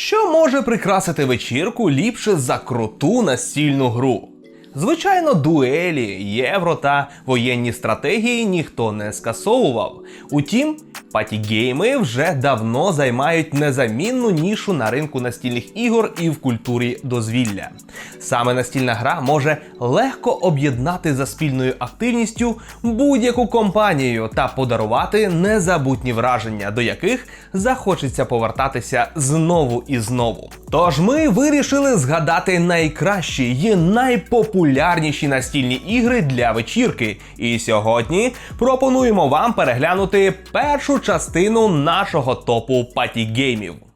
Що може прикрасити вечірку ліпше за круту настільну гру? Звичайно, дуелі, євро та воєнні стратегії ніхто не скасовував. Утім, патігейми вже давно займають незамінну нішу на ринку настільних ігор і в культурі дозвілля. Саме настільна гра може легко об'єднати за спільною активністю будь-яку компанію та подарувати незабутні враження, до яких захочеться повертатися знову і знову. Тож ми вирішили згадати найкращі і найпопулярніші настільні ігри для вечірки. І сьогодні пропонуємо вам переглянути першу частину нашого топу патігеймів.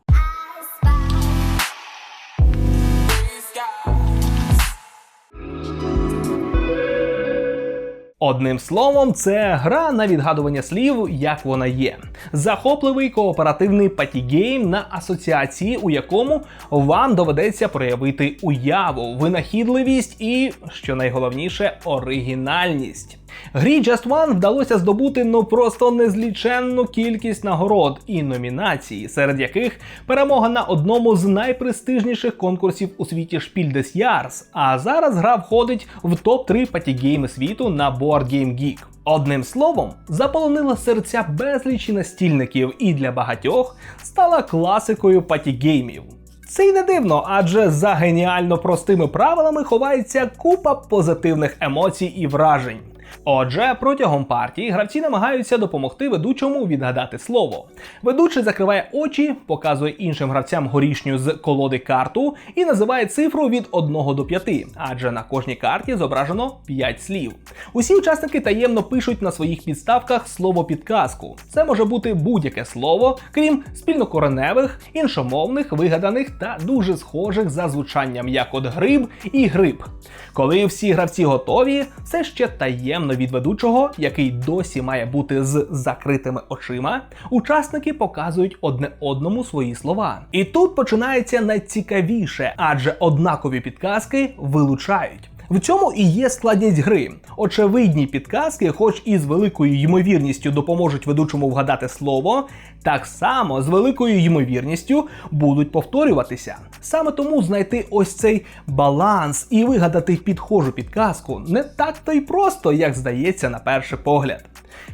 Одним словом, це гра на відгадування слів, як вона є. Захопливий кооперативний патігейм на асоціації, у якому вам доведеться проявити уяву, винахідливість і, що найголовніше, оригінальність. Грі Just One вдалося здобути ну просто незліченну кількість нагород і номінацій, серед яких перемога на одному з найпрестижніших конкурсів у світі Шпіль Jahres, А зараз гра входить в топ-3 патігейми світу на Board Game Geek. Одним словом, заполонила серця безлічі настільників і для багатьох стала класикою патігеймів. Це й не дивно, адже за геніально простими правилами ховається купа позитивних емоцій і вражень. Отже, протягом партії гравці намагаються допомогти ведучому відгадати слово. Ведучий закриває очі, показує іншим гравцям горішню з колоди карту і називає цифру від 1 до 5, адже на кожній карті зображено 5 слів. Усі учасники таємно пишуть на своїх підставках слово підказку. Це може бути будь-яке слово, крім спільнокореневих, іншомовних, вигаданих та дуже схожих за звучанням як от гриб і гриб. Коли всі гравці готові, це ще таємно від ведучого, який досі має бути з закритими очима, учасники показують одне одному свої слова. І тут починається найцікавіше, адже однакові підказки вилучають. В цьому і є складність гри. Очевидні підказки, хоч і з великою ймовірністю допоможуть ведучому вгадати слово, так само з великою ймовірністю будуть повторюватися. Саме тому знайти ось цей баланс і вигадати підхожу підказку не так то й просто, як здається на перший погляд.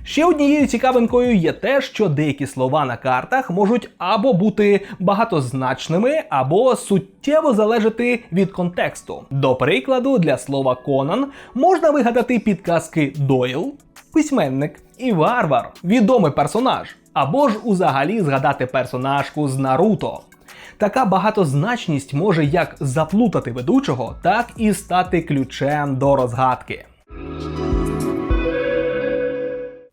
Ще однією цікавинкою є те, що деякі слова на картах можуть або бути багатозначними, або суттєво залежати від контексту. До прикладу, для слова Конан можна вигадати підказки Дойл, письменник і варвар, відомий персонаж, або ж узагалі згадати персонажку з Наруто. Така багатозначність може як заплутати ведучого, так і стати ключем до розгадки.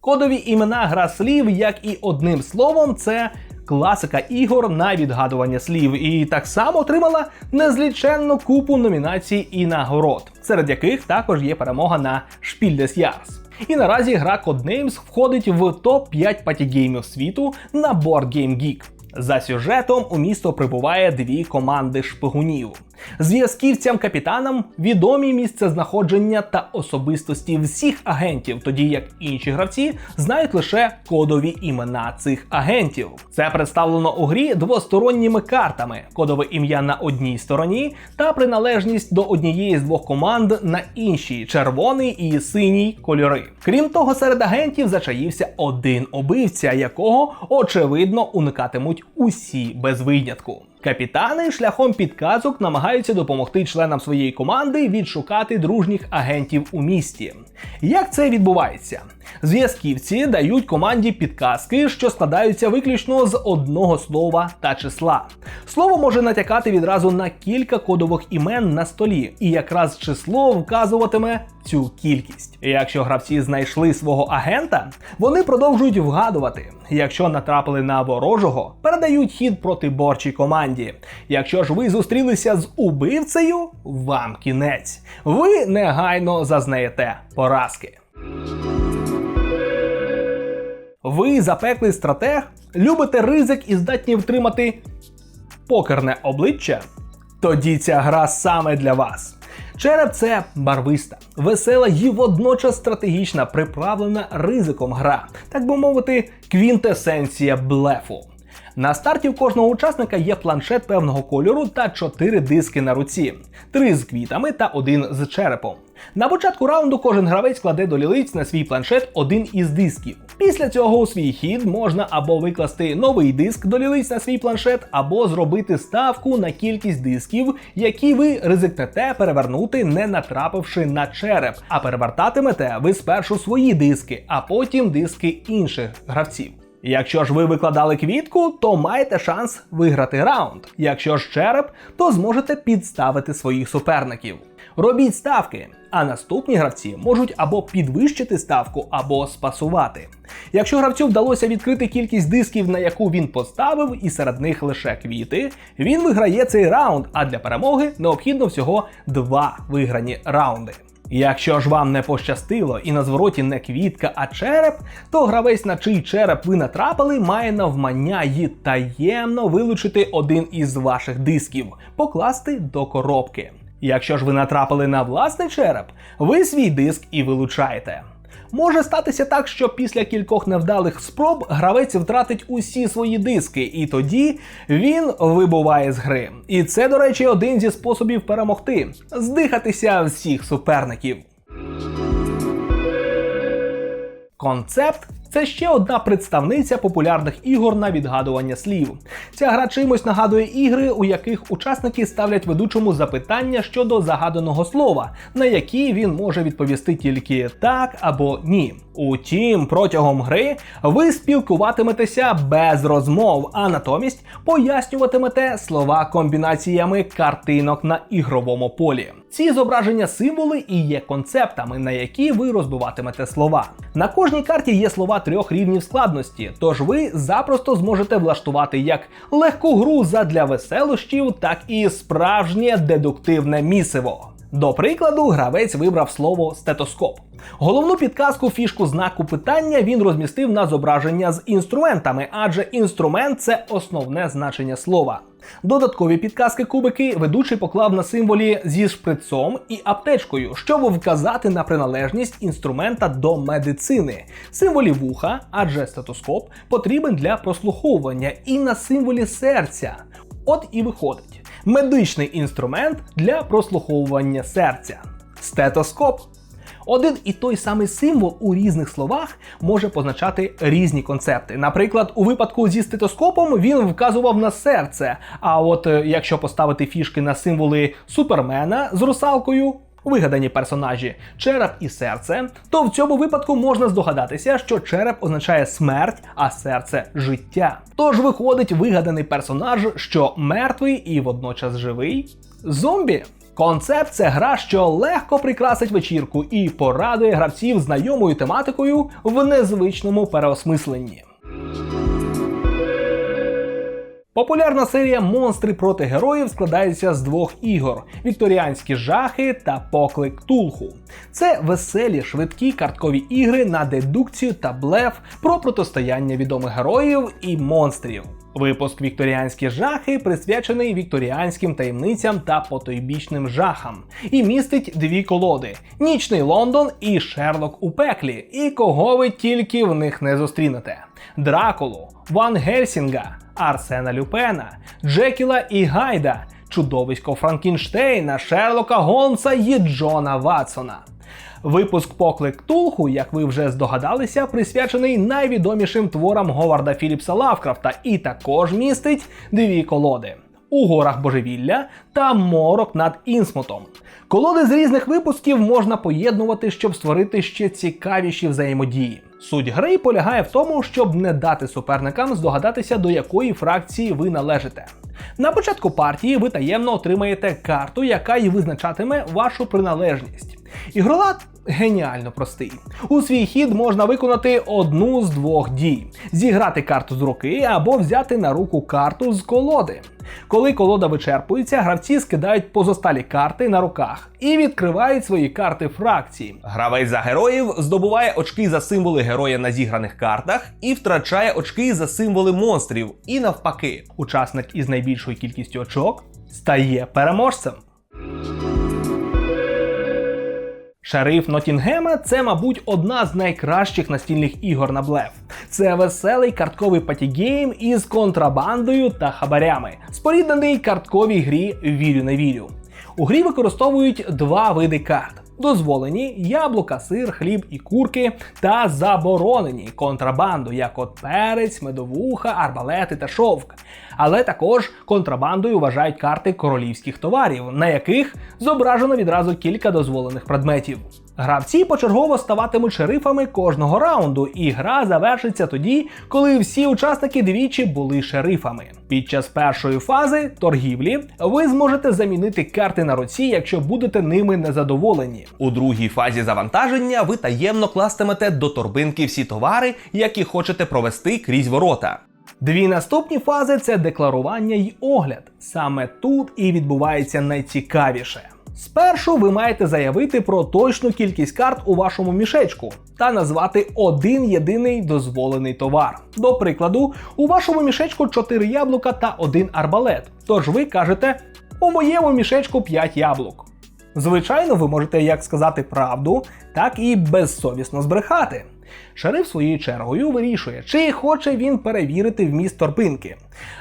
Кодові імена гра слів, як і одним словом, це класика ігор на відгадування слів, і так само отримала незліченну купу номінацій і нагород, серед яких також є перемога на Шпіль des Jahres. І наразі гра Codenames входить в топ-5 патігеймів світу на Board Game Geek. За сюжетом у місто прибуває дві команди шпигунів. Зв'язківцям капітанам відомі місце знаходження та особистості всіх агентів, тоді як інші гравці знають лише кодові імена цих агентів. Це представлено у грі двосторонніми картами: кодове ім'я на одній стороні та приналежність до однієї з двох команд на іншій червоний і синій кольори. Крім того, серед агентів зачаївся один убивця, якого очевидно уникатимуть усі без винятку. Капітани шляхом підказок намагаються допомогти членам своєї команди відшукати дружніх агентів у місті. Як це відбувається? Зв'язківці дають команді підказки, що складаються виключно з одного слова та числа. Слово може натякати відразу на кілька кодових імен на столі, і якраз число вказуватиме цю кількість. Якщо гравці знайшли свого агента, вони продовжують вгадувати. Якщо натрапили на ворожого, передають хід протиборчій команді. Якщо ж ви зустрілися з убивцею, вам кінець. Ви негайно зазнаєте поразки. Ви запеклий стратег, любите ризик і здатні втримати покерне обличчя? Тоді ця гра саме для вас. Череп це барвиста, весела і водночас стратегічна, приправлена ризиком гра, так би мовити, квінтесенція блефу. На старті у кожного учасника є планшет певного кольору та 4 диски на руці, 3 з квітами та один з черепом. На початку раунду кожен гравець кладе до лілиць на свій планшет один із дисків. Після цього у свій хід можна або викласти новий диск до лілиць на свій планшет, або зробити ставку на кількість дисків, які ви ризикнете перевернути, не натрапивши на череп. А перевертатимете ви спершу свої диски, а потім диски інших гравців. Якщо ж ви викладали квітку, то маєте шанс виграти раунд. Якщо ж череп, то зможете підставити своїх суперників. Робіть ставки, а наступні гравці можуть або підвищити ставку, або спасувати. Якщо гравцю вдалося відкрити кількість дисків, на яку він поставив, і серед них лише квіти, він виграє цей раунд, а для перемоги необхідно всього два виграні раунди. Якщо ж вам не пощастило і на звороті не квітка, а череп, то гравець, на чий череп ви натрапили, має навмання й таємно вилучити один із ваших дисків, покласти до коробки. Якщо ж ви натрапили на власний череп, ви свій диск і вилучаєте. Може статися так, що після кількох невдалих спроб гравець втратить усі свої диски, і тоді він вибуває з гри. І це, до речі, один зі способів перемогти здихатися всіх суперників. Концепт це ще одна представниця популярних ігор на відгадування слів. Ця гра чимось нагадує ігри, у яких учасники ставлять ведучому запитання щодо загаданого слова, на які він може відповісти тільки так або ні. Утім, протягом гри ви спілкуватиметеся без розмов, а натомість пояснюватимете слова комбінаціями картинок на ігровому полі. Ці зображення символи і є концептами, на які ви розбиватимете слова. На кожній карті є слова трьох рівнів складності, тож ви запросто зможете влаштувати як легку гру задля веселощів, так і справжнє дедуктивне місиво. До прикладу, гравець вибрав слово стетоскоп. Головну підказку фішку знаку питання він розмістив на зображення з інструментами, адже інструмент це основне значення слова. Додаткові підказки кубики ведучий поклав на символі зі шприцом і аптечкою, щоб вказати на приналежність інструмента до медицини, символі вуха, адже стетоскоп потрібен для прослуховування, і на символі серця. От і виходить медичний інструмент для прослуховування серця. Стетоскоп. Один і той самий символ у різних словах може позначати різні концепти. Наприклад, у випадку зі стетоскопом він вказував на серце. А от е, якщо поставити фішки на символи супермена з русалкою, вигадані персонажі череп і серце, то в цьому випадку можна здогадатися, що череп означає смерть, а серце життя. Тож виходить вигаданий персонаж, що мертвий і водночас живий. Зомбі. Концепт це гра, що легко прикрасить вечірку і порадує гравців знайомою тематикою в незвичному переосмисленні. Популярна серія Монстри проти героїв складається з двох ігор: Вікторіанські жахи та Поклик Тулху. Це веселі, швидкі карткові ігри на дедукцію та блеф про протистояння відомих героїв і монстрів. Випуск Вікторіанські жахи присвячений вікторіанським таємницям та потойбічним жахам і містить дві колоди: Нічний Лондон і Шерлок у пеклі. І кого ви тільки в них не зустрінете: Дракулу, Ван Гельсінга, Арсена Люпена, Джекіла і Гайда, чудовисько Франкінштейна, Шерлока Голмса і Джона Ватсона. Випуск Поклик Тулху, як ви вже здогадалися, присвячений найвідомішим творам Говарда Філіпса Лавкрафта і також містить дві колоди. У горах божевілля та морок над Інсмутом. Колоди з різних випусків можна поєднувати, щоб створити ще цікавіші взаємодії. Суть гри полягає в тому, щоб не дати суперникам здогадатися, до якої фракції ви належите. На початку партії ви таємно отримаєте карту, яка й визначатиме вашу приналежність. Ігролад геніально простий. У свій хід можна виконати одну з двох дій: зіграти карту з руки або взяти на руку карту з колоди. Коли колода вичерпується, гравці скидають позосталі карти на руках і відкривають свої карти фракції. Гравець за героїв здобуває очки за символи героя на зіграних картах і втрачає очки за символи монстрів. І навпаки, учасник із найбільшою кількістю очок стає переможцем. Шериф Нотінгема це, мабуть, одна з найкращих настільних ігор на блеф. Це веселий картковий патігейм із контрабандою та хабарями, споріднений картковій грі Вірю не вірю. У грі використовують два види карт. Дозволені яблука, сир, хліб і курки, та заборонені контрабанду, як от перець, медовуха, арбалети та шовк. Але також контрабандою вважають карти королівських товарів, на яких зображено відразу кілька дозволених предметів. Гравці почергово ставатимуть шерифами кожного раунду, і гра завершиться тоді, коли всі учасники двічі були шерифами. Під час першої фази торгівлі ви зможете замінити карти на руці, якщо будете ними незадоволені. У другій фазі завантаження ви таємно кластимете до торбинки всі товари, які хочете провести крізь ворота. Дві наступні фази це декларування й огляд. Саме тут і відбувається найцікавіше. Спершу ви маєте заявити про точну кількість карт у вашому мішечку та назвати один єдиний дозволений товар. До прикладу, у вашому мішечку 4 яблука та один арбалет. Тож ви кажете: у моєму мішечку 5 яблук. Звичайно, ви можете як сказати правду, так і безсовісно збрехати. Шериф своєю чергою вирішує, чи хоче він перевірити вміст торбинки.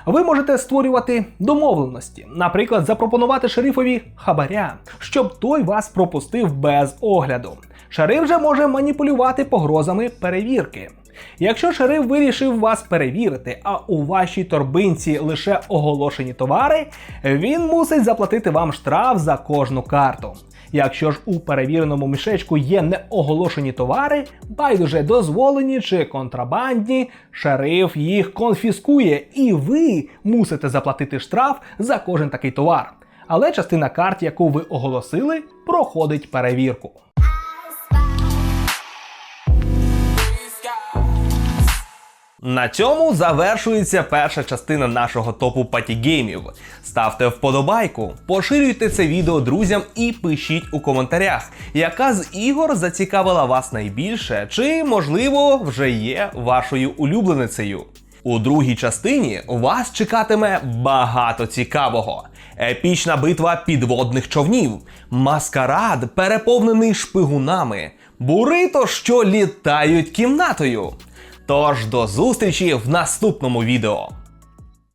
Ви можете створювати домовленості, наприклад, запропонувати шерифові хабаря, щоб той вас пропустив без огляду. Шериф же може маніпулювати погрозами перевірки. Якщо шериф вирішив вас перевірити, а у вашій торбинці лише оголошені товари, він мусить заплатити вам штраф за кожну карту. Якщо ж у перевіреному мішечку є неоголошені товари, байдуже дозволені чи контрабандні, шериф їх конфіскує, і ви мусите заплатити штраф за кожен такий товар. Але частина карт, яку ви оголосили, проходить перевірку. На цьому завершується перша частина нашого топу патігеймів. Ставте вподобайку, поширюйте це відео друзям і пишіть у коментарях, яка з ігор зацікавила вас найбільше, чи, можливо, вже є вашою улюбленицею. У другій частині вас чекатиме багато цікавого. Епічна битва підводних човнів, маскарад, переповнений шпигунами, бурито, що літають кімнатою. Тож до зустрічі в наступному відео.